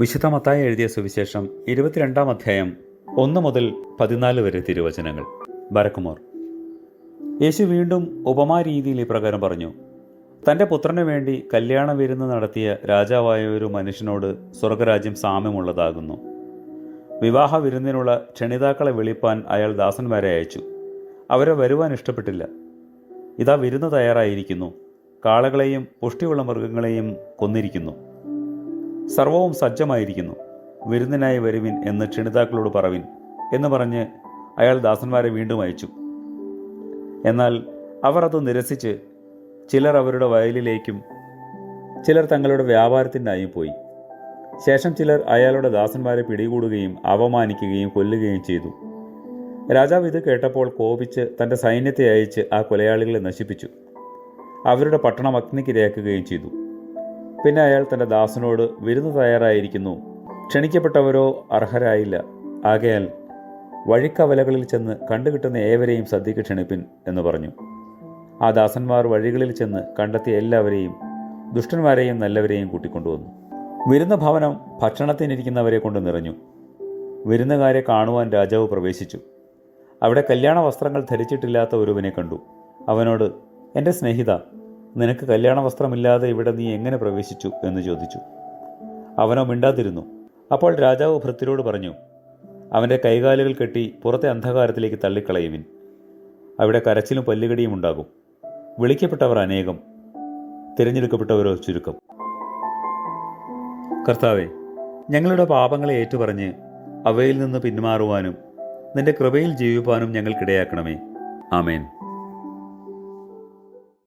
വിശുദ്ധ മത്തായി എഴുതിയ സുവിശേഷം ഇരുപത്തിരണ്ടാം അധ്യായം ഒന്ന് മുതൽ പതിനാല് വരെ തിരുവചനങ്ങൾ. ബരക്കുമോർ യേശു വീണ്ടും ഉപമാ രീതിയിൽ ഇപ്രകാരം പറഞ്ഞു തന്റെ പുത്രന് വേണ്ടി കല്യാണ വിരുന്ന് നടത്തിയ രാജാവായ ഒരു മനുഷ്യനോട് സ്വർഗരാജ്യം സാമ്യമുള്ളതാകുന്നു. വിവാഹ വിരുന്നിനുള്ള ക്ഷണിതാക്കളെ വിളിപ്പാൻ അയാൾ ദാസന്മാരെ അയച്ചു. അവരെ വരുവാൻ ഇഷ്ടപ്പെട്ടില്ല. ഇതാ വിരുന്ന് തയ്യാറായിരിക്കുന്നു. കാളകളെയും പുഷ്ടിയുള്ള മൃഗങ്ങളെയും കൊന്നിരിക്കുന്നു. സർവവും സജ്ജമായിരിക്കുന്നു. വിരുന്നിനായി വരുവിൻ എന്ന് ക്ഷണിതാക്കളോട് പറവിൻ എന്ന് പറഞ്ഞ് അയാൾ ദാസന്മാരെ വീണ്ടും അയച്ചു. എന്നാൽ അവർ അത് നിരസിച്ച് ചിലർ അവരുടെ വയലിലേക്കും ചിലർ തങ്ങളുടെ വ്യാപാരത്തിന്റെയും പോയി. ശേഷം ചിലർ അയാളുടെ ദാസന്മാരെ പിടികൂടുകയും അവമാനിക്കുകയും കൊല്ലുകയും ചെയ്തു. രാജാവ് ഇത് കേട്ടപ്പോൾ കോപിച്ച് തന്റെ സൈന്യത്തെ അയച്ച് ആ കൊലയാളികളെ നശിപ്പിച്ചു. അവരുടെ പട്ടണം അഗ്നിക്കിരയാക്കുകയും ചെയ്തു. പിന്നെ അയാൾ തന്റെ ദാസനോട് വിരുന്ന് തയ്യാറായിരിക്കുന്നു. ക്ഷണിക്കപ്പെട്ടവരോ അർഹരായില്ല. ആകയാൽ വഴിക്കവലകളിൽ ചെന്ന് കണ്ടുകിട്ടുന്ന ഏവരെയും സദ്യക്ക് ക്ഷണിപ്പിൻ എന്ന് പറഞ്ഞു. ആ ദാസന്മാർ വഴികളിൽ ചെന്ന് കണ്ടെത്തിയ എല്ലാവരെയും ദുഷ്ടന്മാരെയും നല്ലവരെയും കൂട്ടിക്കൊണ്ടുവന്നു. വിരുന്ന ഭവനം ഭക്ഷണത്തിനിരിക്കുന്നവരെ കൊണ്ട് നിറഞ്ഞു. വിരുന്നുകാരെ കാണുവാൻ രാജാവ് പ്രവേശിച്ചു. അവിടെ കല്യാണ വസ്ത്രങ്ങൾ ധരിച്ചിട്ടില്ലാത്ത ഒരുവനെ കണ്ടു. അവനോട് എന്റെ സ്നേഹിത നിനക്ക് കല്യാണ വസ്ത്രമില്ലാതെ ഇവിടെ നീ എങ്ങനെ പ്രവേശിച്ചു എന്ന് ചോദിച്ചു. അവനോ മിണ്ടാതിരുന്നു. അപ്പോൾ രാജാവ് ഭൃത്യരോട് പറഞ്ഞു അവന്റെ കൈകാലുകൾ കെട്ടി പുറത്തെ അന്ധകാരത്തിലേക്ക് തള്ളിക്കളയുവിൻ. അവിടെ കരച്ചിലും പല്ലുകടിയും ഉണ്ടാകും. വിളിക്കപ്പെട്ടവർ അനേകം. തിരഞ്ഞെടുക്കപ്പെട്ടവരോ ചുരുക്കം. കർത്താവെ ഞങ്ങളുടെ പാപങ്ങളെ ഏറ്റുപറഞ്ഞ് അവയിൽ നിന്ന് പിന്മാറുവാനും നിന്റെ കൃപയിൽ ജീവിപ്പാനും ഞങ്ങൾക്കിടയാക്കണമേ. ആമേൻ.